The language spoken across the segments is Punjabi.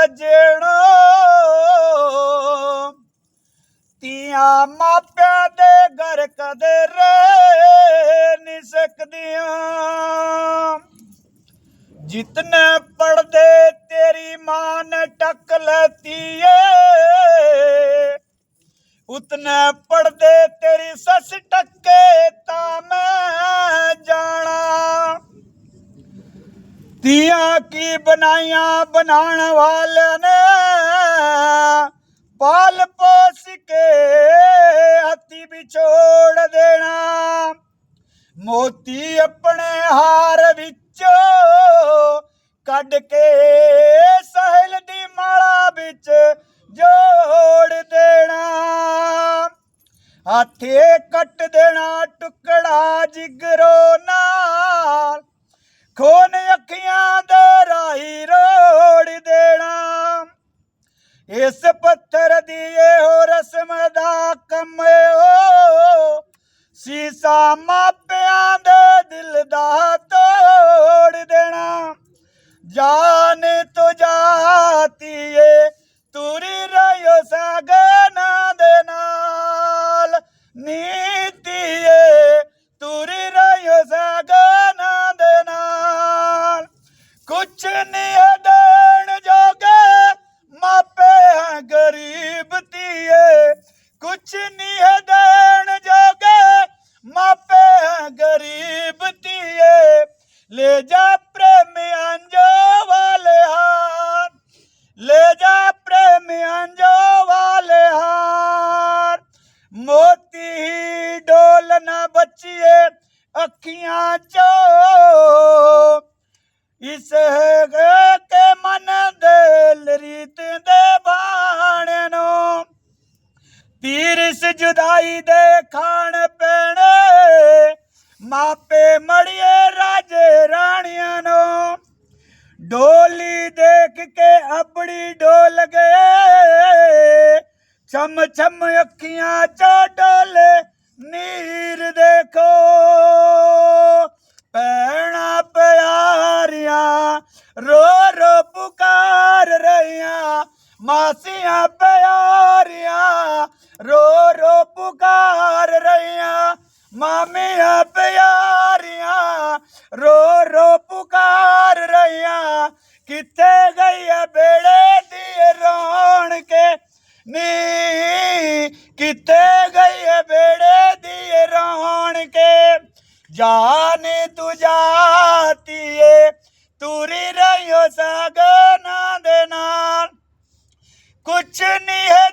ਸਜਣਾ। ਮਾਪਿਆਂ ਦੇ ਘਰ ਕਦੇ ਰਹਿ ਨਹੀਂ ਸਕਦੀਆਂ। ਜਿਤਨੇ ਬਣਾਈਆਂ ਬਣਾਉਣ ਵਾਲਿਆਂ ਨੇ ਪਾਲ ਪੋਸ ਕੇ ਹੱਥੀ ਵਿਛੋੜ ਦੇਣਾ। ਮੋਤੀ ਆਪਣੇ ਹਾਰ ਵਿੱਚੋਂ ਕੱਢ ਕੇ ਸਹਿਲ ਦੀ ਮਾਲਾ ਵਿੱਚ ਜੋੜ ਦੇਣਾ। ਹਾਥੇ ਕੱਟ ਦੇਣਾ ਟੁਕੜਾ ਜਿਗਰੋ ਨਾਲ। ਖੋਨ ਅੱਖੀਆਂ ਦੇ ਰੋੜ ਦੇਣਾ। ਇਸ ਪੱਥਰ ਦੀ ਇਹੋ ਰਸਮ ਦਾ ਕੰਮ ਓ। ਸੀਸਾ ਕੁਛ ਨਹੀਂ ਹੈ ਦੇਣ ਜੋਗੇ, ਮਾਪੇ ਹੈ ਗਰੀਬ ਧੀਏ, ਲੈ ਜਾ ਪ੍ਰੇਮੀਆਂ ਜੋ ਵਾਲੇ ਹਾਰ ਲੈ ਜਾ ਪ੍ਰੇਮੀਆਂ ਜੋ ਵਾਲੇ ਹਾਰ ਮੋਤੀ ਹੀ ਡੋਲ ਨਾ ਬਚੀਏ ਅੱਖੀਆਂ ਚੋ। ਇਸ ਹੈਗੇ ਕੇ ਮਨ ਦੇ ਰੀਤ ਦੇ ਬਾਣੇ ਤੀਰ ਜੁਦਾਈ ਦੇ ਖਾਣ ਪੈਣੇ। ਮਾਪੇ ਮੜੀਏ ਰਾਜੇ ਰਾਣੀਆਂ ਨੂੰ। ਡੋਲੀ ਦੇਖ ਕੇ ਅਬੜੀ ਡੋਲ ਗਏ। ਛਮ ਛਮ ਅੱਖੀਆਂ ਚੋਂ ਡੋਲੇ ਨੀਰ ਦੇਖੋ। ਪੈਣਾ ਪਿਆਰੀਆਂ, ਰੋ ਰੋ ਪੁਕਾਰ ਰਹੀਆਂ। ਮਾਸੀਆਂ ਪਿਆਰੀਆਂ ਰੋ ਰੋ ਪੁਕਾਰ ਰਹੀਆਂ ਮਾਮੀਆਂ ਪਿਆਰੀਆਂ। ਰੋ ਰੋ ਪੁਕਾਰ ਰਹੀਆਂ, ਕਿੱਥੇ ਗਈ ਹੈ ਬੇੜੇ ਦੀ ਰੌਣ ਕੇ ਨੀ, ਕਿੱਥੇ ਗਈ ਹੈ ਬੇੜੇ ਦੀ ਰੌਣ ਕੇ ਜਾਨੇ ਤੂੰ ਜਾਤੀਏ, ਤੂਰੀ ਰਹਿਓ ਸਗਨਾ ਦੇ ਨਾਲ। ਕੁਛ ਨਹੀਂ ਹੈ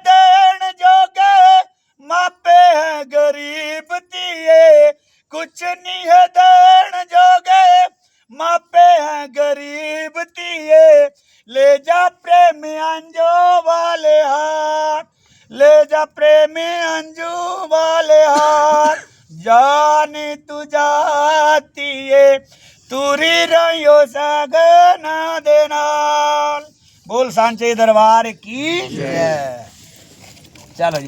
ਧੀਏ ਲੈ ਜਾ ਪ੍ਰੇਮੀ ਅੰਜੋ ਵਾਲੇ ਹਾਰ ਲੈ ਜਾ ਪ੍ਰੇਮੀ ਅੰਜੂ ਵਾਲੇ ਹਾਰ ਜਾਨੀ ਤੂ ਜਾਤੀਏ ਤੂਰੀ ਰਹਿਓ ਸਗਨਾ ਦੇ ਨਾਲ। ਬੋਲ ਸਾਂਚੇ ਦਰਬਾਰ ਕੀ ਚਲੋ ਜੀ।